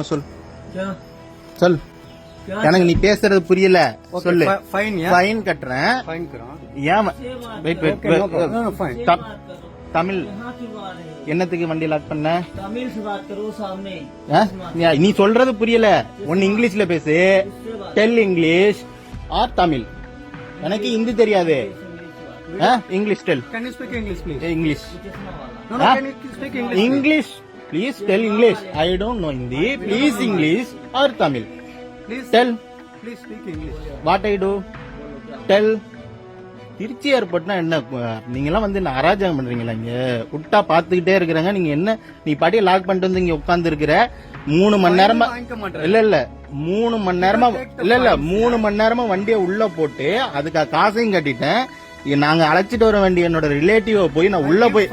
சத்தியமா சொல். சொல். எனக்கு நீ பேசுறது புரியல. சொல்லு. ஃபைன் ஃபைன் கட்டுறேன். Fine wait wait Tamil. என்னத்துக்கு வண்டி லாக் பண்ண? நீ சொல்றது புரியல. ஒன்னு இங்கிலீஷ்ல பேசு. Tell English or Tamil. எனக்கு ஹிந்தி தெரியாது. English tell English English please tell English I don't know Hindi please English or Tamil please tell please speak English what I do tell Trichy ஏர்போர்ட்னா என்ன? நீங்கெல்லாம் வந்து என்ன அராஜகம் பண்றீங்களா இங்க? விட்டா பாத்துக்கிட்டே இருக்கிறாங்க. நீங்க என்ன? நீ படியை லாக் பண்ணிட்டு வந்து இங்க உட்கார்ந்து இருக்கிற மூணு மணி நேரமா இல்ல இல்ல. மூணு மணி நேரமா இல்ல இல்ல. மூணு மணி நேரமா வண்டியை உள்ள போட்டு அதுக்கு காசையும் கட்டிட்டேன். நாங்க அழைச்சிட்டு வர வேண்டிய என்னோட ரிலேட்டிவ போய் நான் உள்ள போய்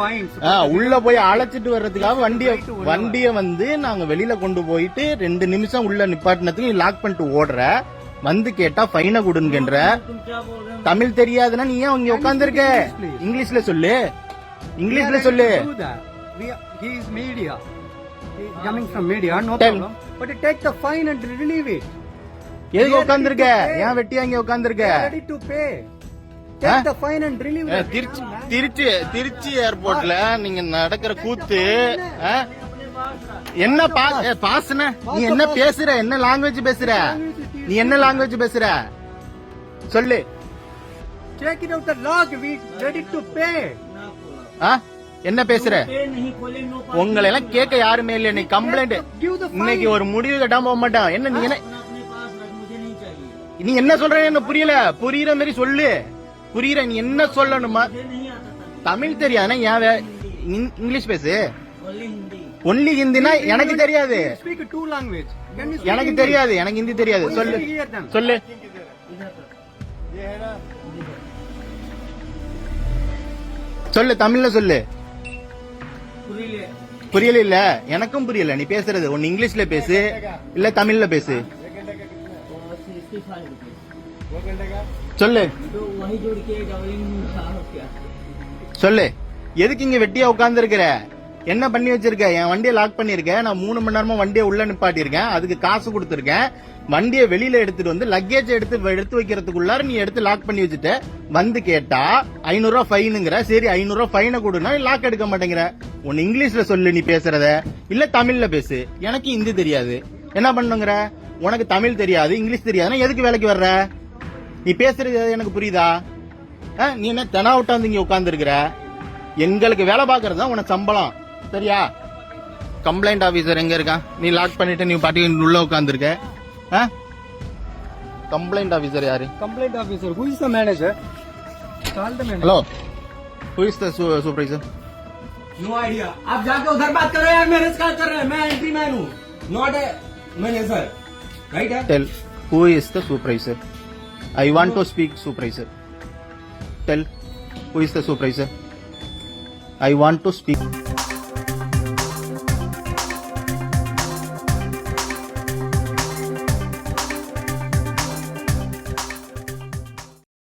உள்ள போய் அழைச்சிட்டு வர்றதுக்காக வண்டிய வண்டிய வந்து நாங்க வெளியில கொண்டு போயிட்டு ரெண்டு நிமிஷம் உள்ள நிப்பாட்டினதுக்கு லாக் பண்ணிட்டு ஓடுற. வந்து கேட்டா ஃபைன கொடுங்கன்ற. தமிழ் தெரியாதுன்னா நீ ஏன் இங்க உட்காந்துருக்க இங்கிலீஷ்ல சொல்லு. இங்கிலீஷ்ல சொல்லு. Media media no problem fine and relieve it எதுக்கு ஏன் வெட்டியா இங்க உட்கார்ந்திருக்க? Ready to pay Trichy Trichy ஏர்போர்ட்ல நீங்க நடக்கிற கூத்து eh? என்ன eh, பாசன? நீ என்ன பேசுற? என்ன லாங்குவேஜ் பேசுற? நீ என்ன லாங்குவேஜ் பேசுற? சொல்லு. Check it out the log we ready to pay. என்ன பேசுற? உங்களை எல்லாம் கேட்க யாருமே இல்ல நீ கம்ப்ளைண்ட் இன்னைக்கு ஒரு முடிவு கட்டாம போக மாட்டான். என்ன நீ என்ன நீ என்ன சொல்ற? என்ன புரியல. புரியுற மாதிரி சொல்லு. புரியுற நீ என்ன சொல்லணுமா? தமிழ் தெரியாதுனா ஏன் இங்கிலீஷ் பேசு. ஒன்லி ஹிந்தினா எனக்கு தெரியாது. எனக்கு தெரியாது எனக்கு ஹிந்தி தெரியாது. சொல்லு. சொல்லு. சொல்லு தமிழ்ல சொல்லு. புரியல. இல்ல எனக்கும் புரியல. நீ பேசுறது. ஒன்னு இங்கிலீஷ்ல பேசு. இல்ல தமிழ்ல பேசு. சொல்லு. சொல்லு. எதுக்கு இங்க வெட்டியா உட்கார்ந்துருக்கிற? என்ன பண்ணி வச்சிருக்க? என் வண்டியை லாக் பண்ணிருக்கேன் நான் மூணு மணி நேரமா வண்டியை உள்ள நிப்பாட்டியிருக்கேன். அதுக்கு காசு கொடுத்துருக்கேன். வண்டியை வெளியில எடுத்துட்டு வந்து லக்கேஜ் எடுத்து எடுத்து வைக்கிறதுக்குள்ளார நீ எடுத்து லாக் பண்ணி வச்சுட்டு வந்து கேட்டா ஐநூறு ரூபா ஃபைனுங்கிற சரி ஐநூறு ரூபா ஃபைனை கொடுனா லாக் எடுக்க மாட்டேங்கிற. உன் இங்கிலீஷ்ல சொல்லு நீ பேசுறத. இல்ல தமிழ்ல பேசு. எனக்கு ஹிந்தி தெரியாது. என்ன பண்ணுங்கிற உனக்கு தமிழ் தெரியாது இங்கிலீஷ் தெரியாதுன்னா எதுக்கு வேலைக்கு வர்ற? நீ பேசுறது எனக்கு புரியுதா ஆ, நீ என்ன தெனாவிட்டா வந்து இங்க உட்கார்ந்து இருக்கிற எங்களுக்கு வேலை பாக்குறது தான் உனக்கு சம்பளம் சரியா கம்ப்ளைண்ட் ஆபீசர் எங்க இருக்கான் நீ லாக் பண்ணிட்டு நீ பாட்டி உள்ள உட்கார்ந்து இருக்க கம்ப்ளைண்ட் ஆபீசர் யாரு Complaint officer. Who is the manager? Call the manager. Hello who is the supervisor no idea आप जाके उधर बात करो यार मेरे से क्या कर रहे हैं मैं एंट्री मैन हूँ नॉट ए मैनेजर राइट है tell who is the supervisor I want to speak supervisor. Tell who is the supervisor. I want to speak.